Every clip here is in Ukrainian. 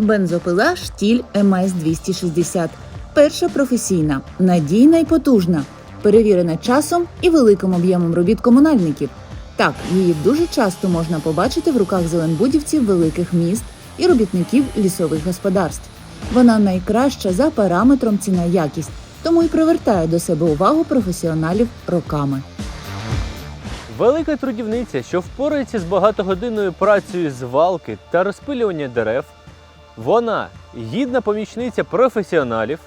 Бензопила штіль МС 260. Перша професійна, надійна і потужна, перевірена часом і великим об'ємом робіт комунальників. Так, її дуже часто можна побачити в руках зеленбудівців великих міст і робітників лісових господарств. Вона найкраща за параметром ціна якість, тому й привертає до себе увагу професіоналів роками. Велика трудівниця, що впорається з багатогодинною працею звалки та розпилювання дерев. Вона гідна помічниця професіоналів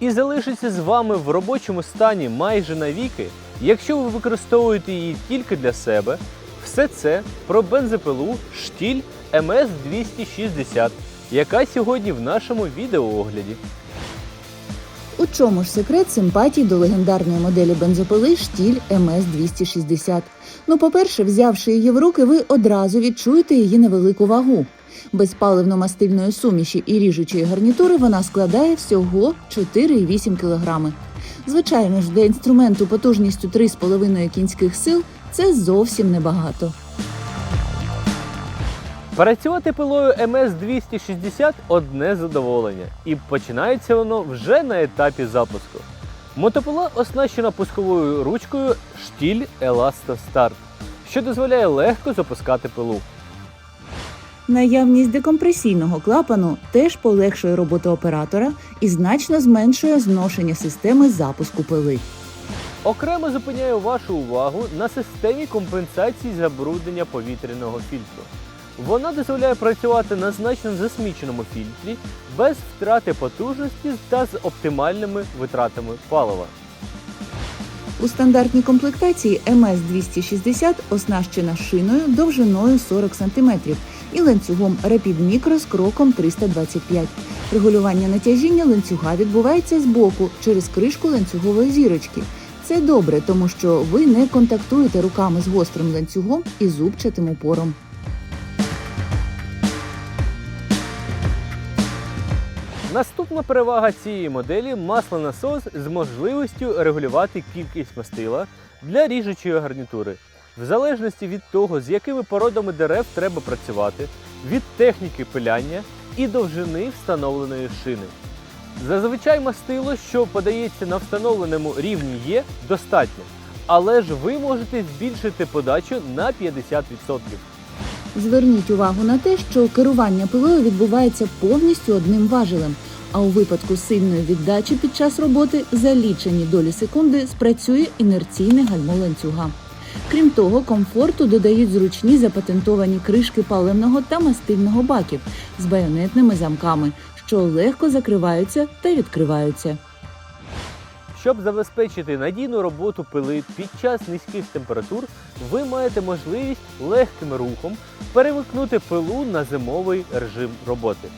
і залишиться з вами в робочому стані майже навіки, якщо ви використовуєте її тільки для себе. Все це про бензопилу штіль МС 260, яка сьогодні в нашому відеоогляді. У чому ж секрет симпатій до легендарної моделі бензопили штіль МС 260? Ну, по-перше, взявши її в руки, ви одразу відчуєте її невелику вагу. Без паливно-мастильної суміші і ріжучої гарнітури вона складає всього 4,8 кг. Звичайно ж, для інструменту потужністю 3,5 кінських сил це зовсім небагато. Працювати пилою МС 260 одне задоволення, і починається воно вже на етапі запуску. Мотопила оснащена пусковою ручкою штіль Start, що дозволяє легко запускати пилу. Наявність декомпресійного клапану теж полегшує роботу оператора і значно зменшує зношення системи запуску пили. Окремо зупиняю вашу увагу на системі компенсації забруднення повітряного фільтру. Вона дозволяє працювати на значно засміченому фільтрі без втрати потужності та з оптимальними витратами палива. У стандартній комплектації МС 260 оснащена шиною довжиною 40 см і ланцюгом Rapid Micro з кроком 325. Регулювання натяжіння ланцюга відбувається збоку через кришку ланцюгової зірочки. Це добре, тому що ви не контактуєте руками з гострим ланцюгом і зубчатим упором. Наступна перевага цієї моделі маслонасос з можливістю регулювати кількість мастила для ріжучої гарнітури, в залежності від того, з якими породами дерев треба працювати, від техніки пиляння і довжини встановленої шини. Зазвичай мастило, що подається на встановленому рівні, є достатньо, але ж ви можете збільшити подачу на 50%. Зверніть увагу на те, що керування пилою відбувається повністю одним важелем. А у випадку сильної віддачі під час роботи за лічені долі секунди спрацює інерційне гальмо ланцюга. Крім того, комфорту додають зручні запатентовані кришки паливного та мастильного баків з байонетними замками, що легко закриваються та відкриваються. Щоб забезпечити надійну роботу пили під час низьких температур, ви маєте можливість легким рухом перемикнути пилу на зимовий режим роботи.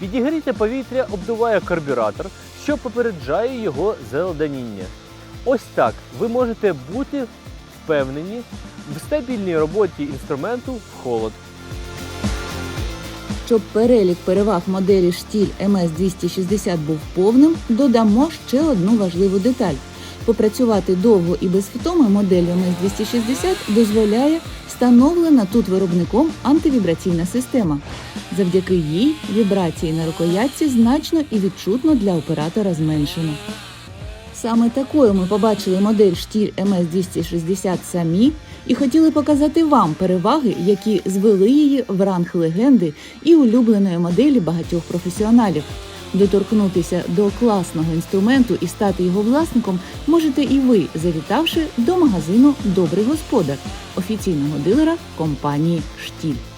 Підігріте повітря обдуває карбюратор, що попереджає його зеленіння. Ось так ви можете бути впевнені в стабільній роботі інструменту в холод. Щоб перелік переваг моделі штіль МС 260 був повним, додамо ще одну важливу деталь. Попрацювати довго і без втоми модель МС 260 дозволяє встановлена тут виробником антивібраційна система. Завдяки їй вібрації на рукоятці значно і відчутно для оператора зменшено. Саме такою ми побачили модель штіль МС 260 самі і хотіли показати вам переваги, які звели її в ранг легенди і улюбленої моделі багатьох професіоналів. Доторкнутися до класного інструменту і стати його власником можете і ви, завітавши до магазину Добрий господар офіційного дилера компанії Штіль.